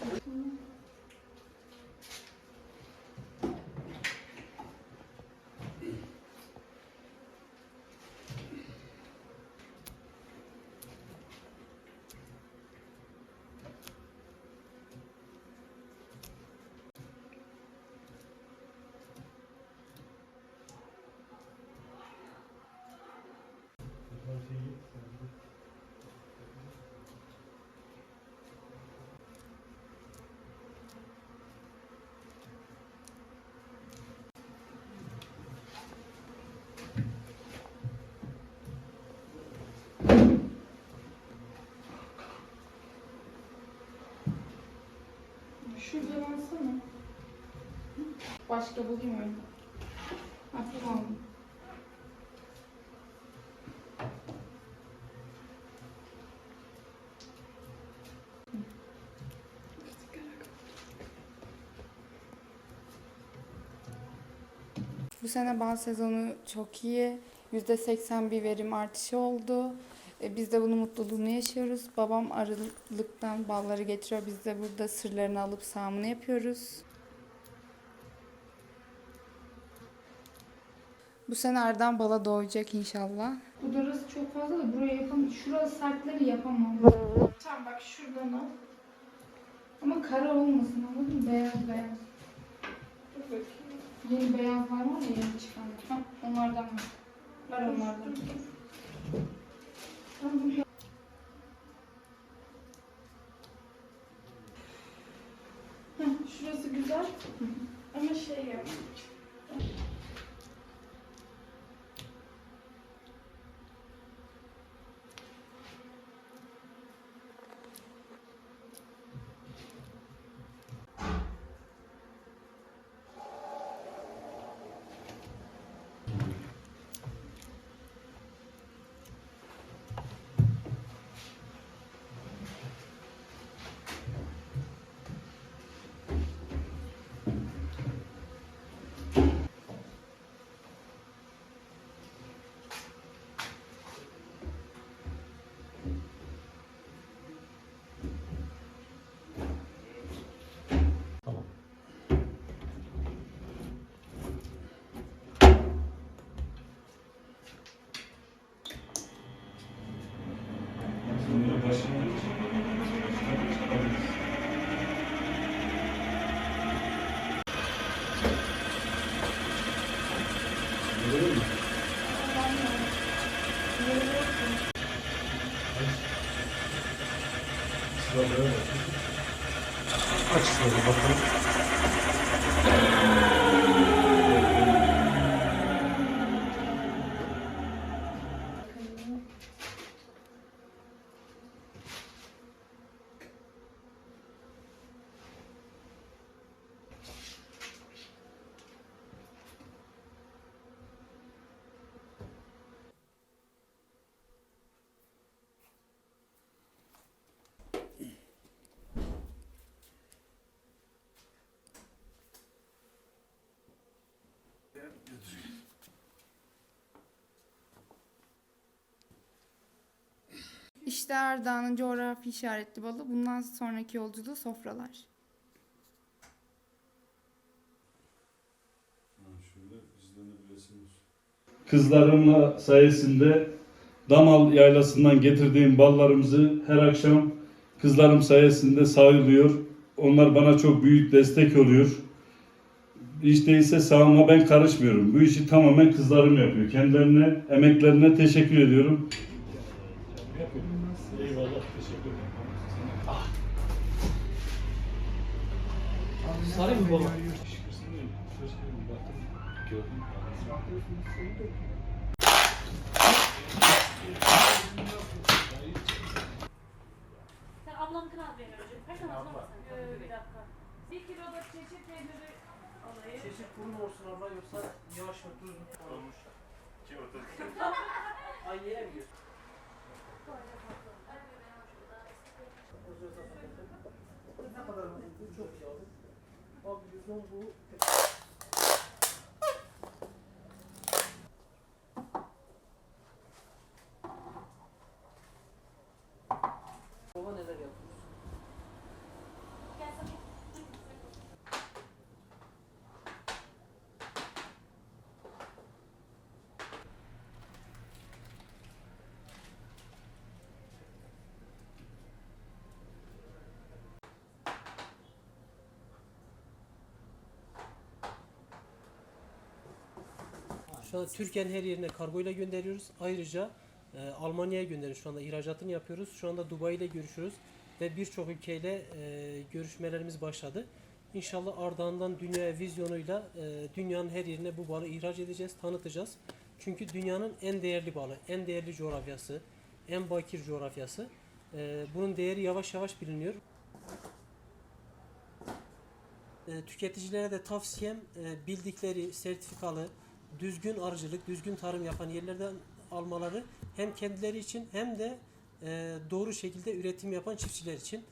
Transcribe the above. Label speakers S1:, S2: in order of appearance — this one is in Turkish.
S1: Thank you. Şuradan alsana. Başka bulayım öyle. Ha tamam. Bu sene bal sezonu çok iyi. %80 bir verim artışı oldu. E, Biz de bunun mutluluğunu yaşıyoruz. Babam arılıktan balları getiriyor. Biz de burada sırlarını alıp sağımını yapıyoruz. Bu sene Ardan bala doğacak inşallah. Bu darası çok fazla da buraya yapamam. Şurası sertleri yapamam. Tamam bak şuradan al. Ama kara olmasın anladın mı? Beyaz beyaz. Dur bakayım. Yeni beyazlar var ya yeni çıkan. Ha, onlardan var. Var onlardan. Şurası güzel ama şey yap.
S2: Aç şöyle bakalım.
S1: İşte Erdağ'ın coğrafi işaretli balı. Bundan sonraki yolculuğu sofralar.
S3: Kızlarımla sayesinde Damal yaylasından getirdiğim ballarımızı her akşam kızlarım sayesinde sağlıyor. Onlar bana çok büyük destek oluyor. Hiç değilse sağıma ben karışmıyorum. Bu işi tamamen kızlarım yapıyor. Kendilerine, emeklerine teşekkür ediyorum. Eyvallah, teşekkür ederim.
S2: Sarayım mı baba?
S4: Sen ablamın al beni önce. Kaç ablam sen? Ee, bir dakika. Bir kilo da çeşit peyniri alayım.
S2: Çeşit burun olsun abla yoksa yavaş mı tuz mu? Olmuş. Ay yere mi gidiyorsun?
S4: Bonjour.
S5: Şu anda Türkiye'nin her yerine kargoyla gönderiyoruz. Ayrıca e, Almanya'ya gönderiyoruz. Şu anda ihracatını yapıyoruz. Şu anda Dubai ile görüşüyoruz ve birçok ülkeyle e, görüşmelerimiz başladı. İnşallah Ardahan'dan dünyaya vizyonuyla e, dünyanın her yerine bu balı ihraç edeceğiz, tanıtacağız. Çünkü dünyanın en değerli balı, en değerli coğrafyası, en bakir coğrafyası. E, bunun değeri yavaş yavaş biliniyor. E, tüketicilere de tavsiyem e, bildikleri sertifikalı, düzgün arıcılık, düzgün tarım yapan yerlerden almaları hem kendileri için hem de e, doğru şekilde üretim yapan çiftçiler için.